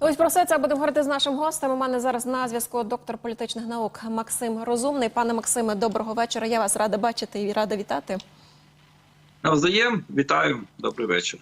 Ось про все це будемо говорити з нашим гостем. У мене зараз на зв'язку доктор політичних наук Максим Розумний. Пане Максиме, доброго вечора. Я вас рада бачити і рада вітати. Навзаєм, вітаю, добрий вечір.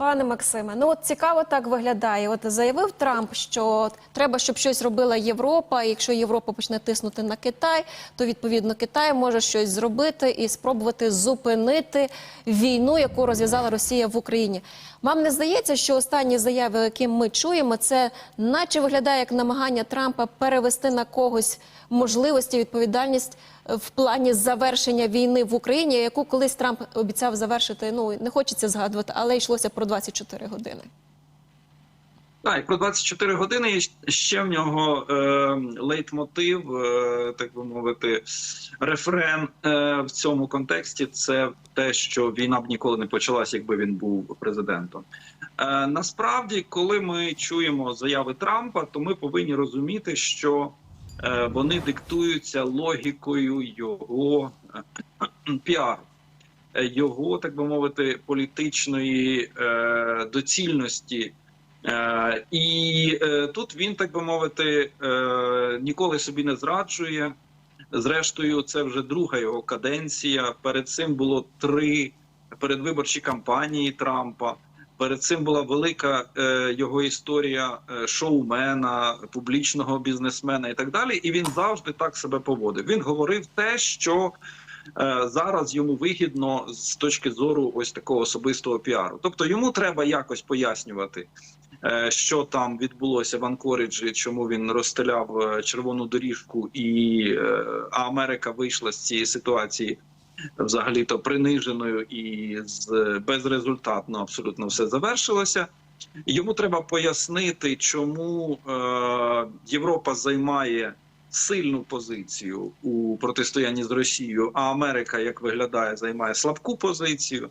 Пане Максиме, ну от цікаво так виглядає. От заявив Трамп, що треба, щоб щось робила Європа. І якщо Європа почне тиснути на Китай, то відповідно Китай може щось зробити і спробувати зупинити війну, яку розв'язала Росія в Україні. Вам не здається, що останні заяви, які ми чуємо, це наче виглядає як намагання Трампа перевести на когось можливості, відповідальність в плані завершення війни в Україні, яку колись Трамп обіцяв завершити. Ну не хочеться згадувати, але йшлося про 24 години. Так, і про 24 години і ще в нього е, лейтмотив, е, так би мовити, рефрен е, в цьому контексті. Це те, що війна б ніколи не почалась, якби він був президентом. Е, насправді, коли ми чуємо заяви Трампа, то ми повинні розуміти, що вони диктуються логікою його е, піару. е, Його, так би мовити, політичної е, доцільності Е, і е, тут він, так би мовити, е, ніколи собі не зраджує. Зрештою, це вже друга його каденція. Перед цим було три передвиборчі кампанії Трампа. Перед цим була велика е, його історія е, шоумена, публічного бізнесмена і так далі. І він завжди так себе поводив. Він говорив те, що е, зараз йому вигідно з точки зору ось такого особистого піару. Тобто йому треба якось пояснювати, е, що там відбулося в Анкоріджі, чому він розстеляв е, червону доріжку, і е, Америка вийшла з цієї ситуації взагалі то приниженою і безрезультатно абсолютно все завершилося. Йому треба пояснити, чому е, Європа займає сильну позицію у протистоянні з Росією, а Америка, як виглядає, займає слабку позицію,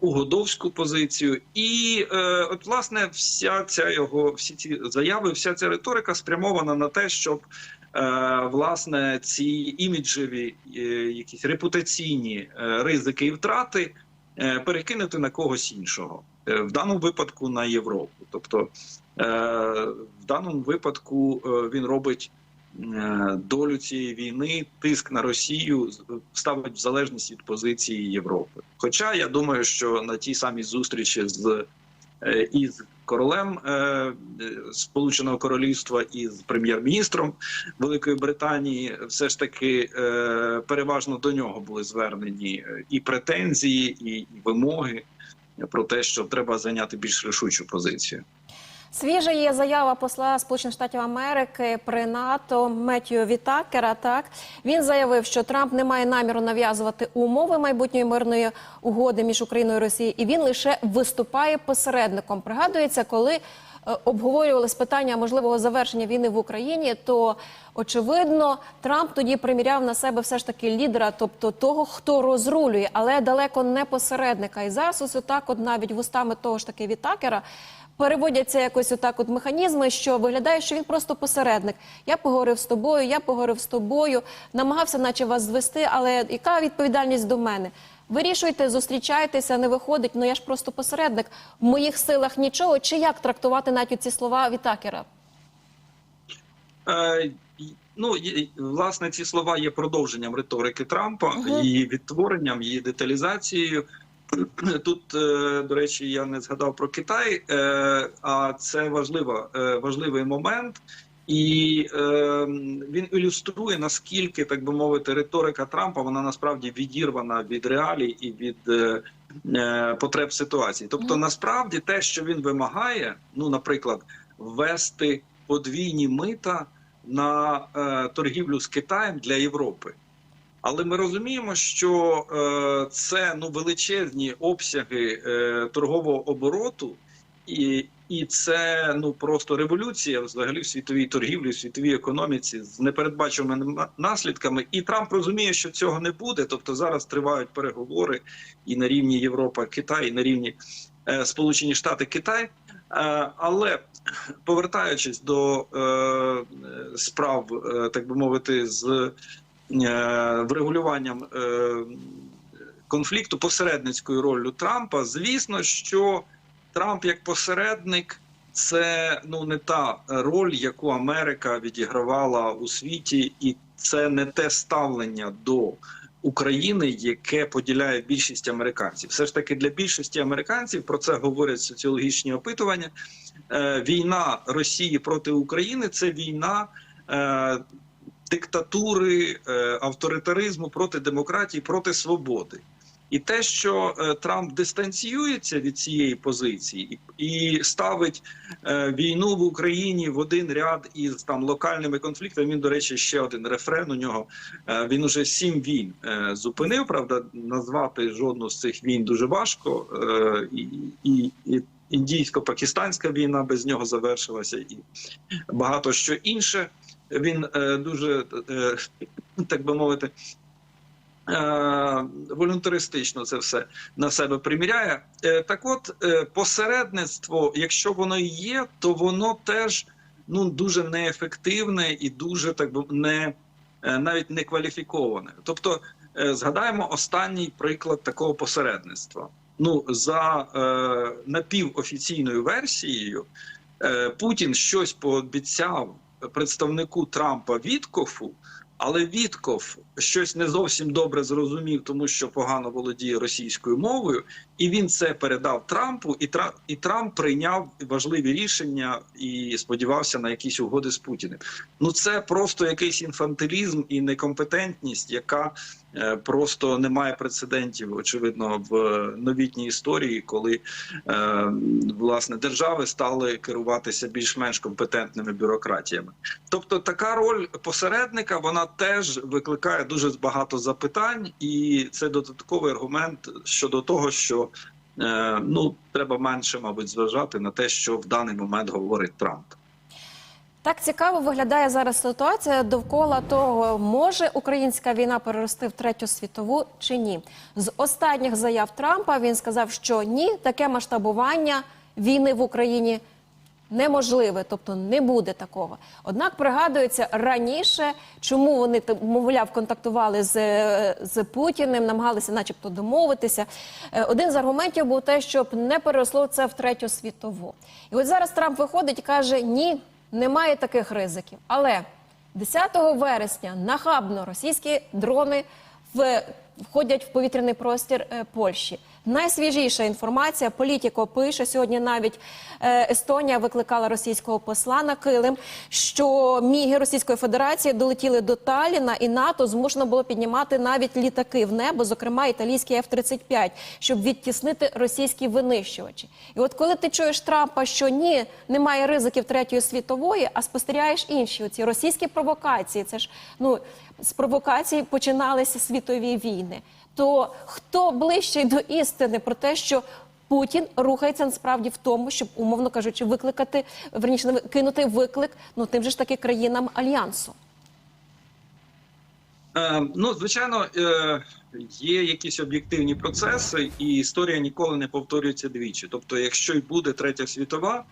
угодовську позицію. І е, от власне вся ця його всі ці заяви, вся ця риторика спрямована на те, щоб власне ці іміджеві, е, якісь репутаційні е, ризики і втрати е, перекинути на когось іншого. Е, В даному випадку на Європу. Тобто, е, в даному випадку е, він робить е, долю цієї війни, тиск на Росію ставить в залежність від позиції Європи. Хоча я думаю, що на тій самій зустрічі з е, із королем е, Сполученого Королівства і з прем'єр-міністром Великої Британії, все ж таки е, переважно до нього були звернені е, і претензії, і, і вимоги про те, що треба зайняти більш рішучу позицію. Свіжа є заява посла Сполучених Штатів Америки при НАТО Меттью Вітакера. Так він заявив, що Трамп не має наміру нав'язувати умови майбутньої мирної угоди між Україною і Росією, і він лише виступає посередником. Пригадується, коли е, обговорювали з питання можливого завершення війни в Україні, то очевидно Трамп тоді приміряв на себе все ж таки лідера, тобто того, хто розрулює, але далеко не посередника. І зараз ось отак, от навіть вустами того ж таки Вітакера. Переводяться якось отак, от механізми, що виглядає, що він просто посередник. Я поговорив з тобою, я поговорив з тобою, намагався, наче вас звести, але яка відповідальність до мене? Вирішуйте, зустрічайтеся, не виходить. Ну я ж просто посередник. В моїх силах нічого. Чи як трактувати навіть ці слова Вітакера? Е, ну, власне, ці слова є продовженням риторики Трампа, Мгм. її відтворенням, її деталізацією. Тут, е, до речі, я не згадав про Китай, е, а це важлива, е, важливий момент. І е, він ілюструє наскільки, так би мовити, риторика Трампа вона насправді відірвана від реалій і від потреб ситуації. Тобто, насправді, те, що він вимагає, ну, наприклад, ввести подвійні мита на е, торгівлю з Китаєм для Європи. Але ми розуміємо, що е, це ну величезні обсяги е, торгового обороту, і, і це ну просто революція взагалі в світовій торгівлі, в світовій економіці з непередбачуваними наслідками. І Трамп розуміє, що цього не буде. Тобто зараз тривають переговори і на рівні Європа, Китай, і на рівні е, Сполучені Штати Китай. Е, але повертаючись до е, справ, е, так би мовити, з врегулюванням е, конфлікту посередницькою роллю Трампа, звісно, що Трамп як посередник це ну не та роль, яку Америка відігравала у світі, і це не те ставлення до України, яке поділяє більшість американців. Все ж таки для більшості американців про це говорять соціологічні опитування. Е, війна Росії проти України це війна. Диктатури, е, авторитаризму проти демократії, проти свободи, і те, що е, Трамп дистанціюється від цієї позиції і, ставить е, війну в Україні в один ряд із там локальними конфліктами. Він, до речі, ще один рефрен. У нього він уже сім війн зупинив. Правда, назвати жодну з цих війн дуже важко. І, і індійсько-пакистанська війна без нього завершилася, і багато що інше. Він е, дуже е, так би мовити. е, Волюнтаристично це все на себе приміряє. Так, от посередництво, якщо воно є, то воно теж ну дуже неефективне і дуже так би не навіть не кваліфіковане. Тобто, згадаємо останній приклад такого посередництва. Ну за е, напівофіційною версією, е, Путін щось пообіцяв представнику Трампа Віткофу, але Вітков щось не зовсім добре зрозумів, тому що погано володіє російською мовою, і він це передав Трампу. І Тра- і Трамп прийняв важливі рішення і сподівався на якісь угоди з Путіним. Ну це просто якийсь інфантилізм і некомпетентність, яка е, просто не має прецедентів, очевидно, в новітній історії, коли е, власне держави стали керуватися більш-менш компетентними бюрократіями. Тобто, така роль посередника вона теж викликає дуже багато запитань, і це додатковий аргумент щодо того, що е, ну треба менше, мабуть, зважати на те, що в даний момент говорить Трамп. Так цікаво виглядає зараз ситуація довкола того, може українська війна перерости в третю світову чи ні. З останніх заяв Трампа він сказав, що ні, таке масштабування війни в Україні неможливе, тобто не буде такого. Однак пригадується раніше, чому вони мовляв контактували з, з Путіним, намагалися, начебто, домовитися. Е, Один з аргументів був те, щоб не переросло це в третю світову. І от зараз Трамп виходить і каже: ні, немає таких ризиків. Але 10 вересня нахабно російські дрони в, входять в повітряний простір е, Польщі. Найсвіжіша інформація. Політіко пише сьогодні. Навіть е, Естонія викликала російського посла на Килим, що міги Російської Федерації долетіли до Таліна, і НАТО змушено було піднімати навіть літаки в небо, зокрема італійський F-35, щоб відтіснити російські винищувачі. І от коли ти чуєш Трампа, що ні, немає ризиків третьої світової, а спостерігаєш інші оці російські провокації. Це ж ну з провокацій починалися світові війни. То хто ближчий до істини про те, що Путін рухається насправді в тому, щоб, умовно кажучи, викликати верніше кинути виклик ну тим же ж таки країнам альянсу. Е, ну, звичайно, е, є якісь об'єктивні процеси, і історія ніколи не повторюється двічі. Тобто, якщо й буде третя світова,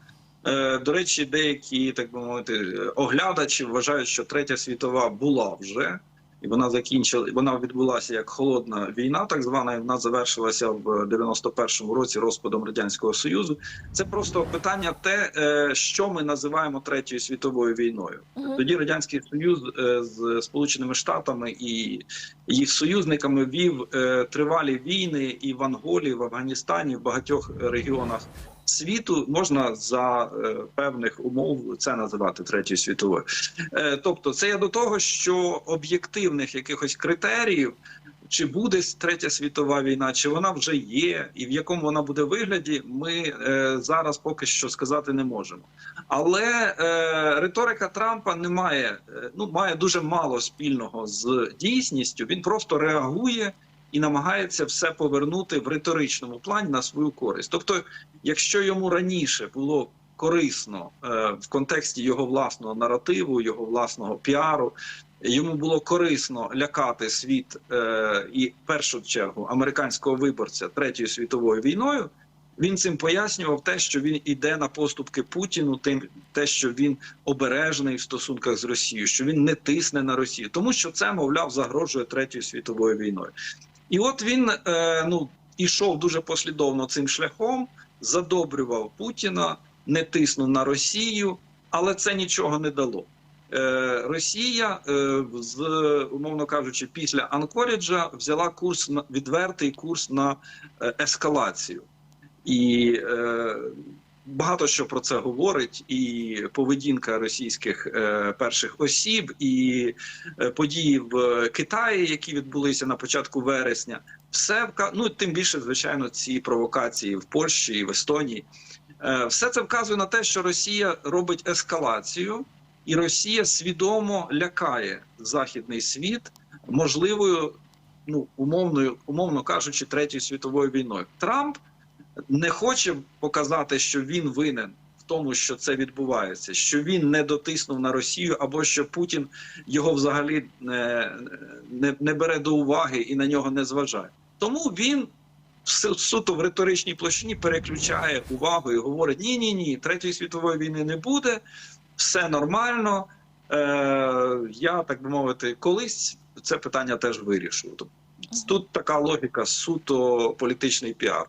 е, до речі, деякі так би мовити оглядачі вважають, що третя світова була вже. І вона закінчила, вона відбулася як холодна війна, так звана. і Вона завершилася в 91-му році розпадом радянського союзу. Це просто питання, те, е, що ми називаємо третьою світовою війною. Тоді радянський союз е, з Сполученими Штатами і їх союзниками вів е, тривалі війни і в Анголі, в Афганістані, в багатьох регіонах світу. Можна за е, певних умов це називати третьою світовою. Е, Тобто, це я до того, що об'єктивних якихось критеріїв. Чи буде третя світова війна, чи вона вже є, і в якому вона буде вигляді, ми е, зараз поки що сказати не можемо. Але е, риторика Трампа не має е, ну має дуже мало спільного з дійсністю. Він просто реагує і намагається все повернути в риторичному плані на свою користь. Тобто, якщо йому раніше було корисно е, в контексті його власного наративу, його власного піару. Йому було корисно лякати світ е, і в першу чергу американського виборця третьою світовою війною. Він цим пояснював те, що він іде на поступки Путіну, тим те, що він обережний в стосунках з Росією, що він не тисне на Росію, тому що це, мовляв, загрожує третьою світовою війною. І от він е, ну ішов дуже послідовно цим шляхом, задобрював Путіна, не тиснув на Росію, але це нічого не дало. Е, Росія, е, з умовно кажучи, після Анкоріджа взяла курс на відвертий курс на е, ескалацію, і е, багато що про це говорить, і поведінка російських е, перших осіб, і е, події в Китаї, які відбулися на початку вересня, все вка... ну тим більше, звичайно, ці провокації в Польщі і в Естонії. Е, Все це вказує на те, що Росія робить ескалацію, і Росія свідомо лякає західний світ можливою, ну умовною, умовно кажучи, третьою світовою війною. Трамп не хоче показати, що він винен в тому, що це відбувається, що він не дотиснув на Росію, або що Путін його взагалі не, не, не бере до уваги і на нього не зважає. Тому він су- суто в риторичній площині переключає увагу і говорить: ні, ні, ні, третьої світової війни не буде, все нормально. Е, я так би мовити, колись це питання теж вирішу. Тут така логіка суто політичний піар.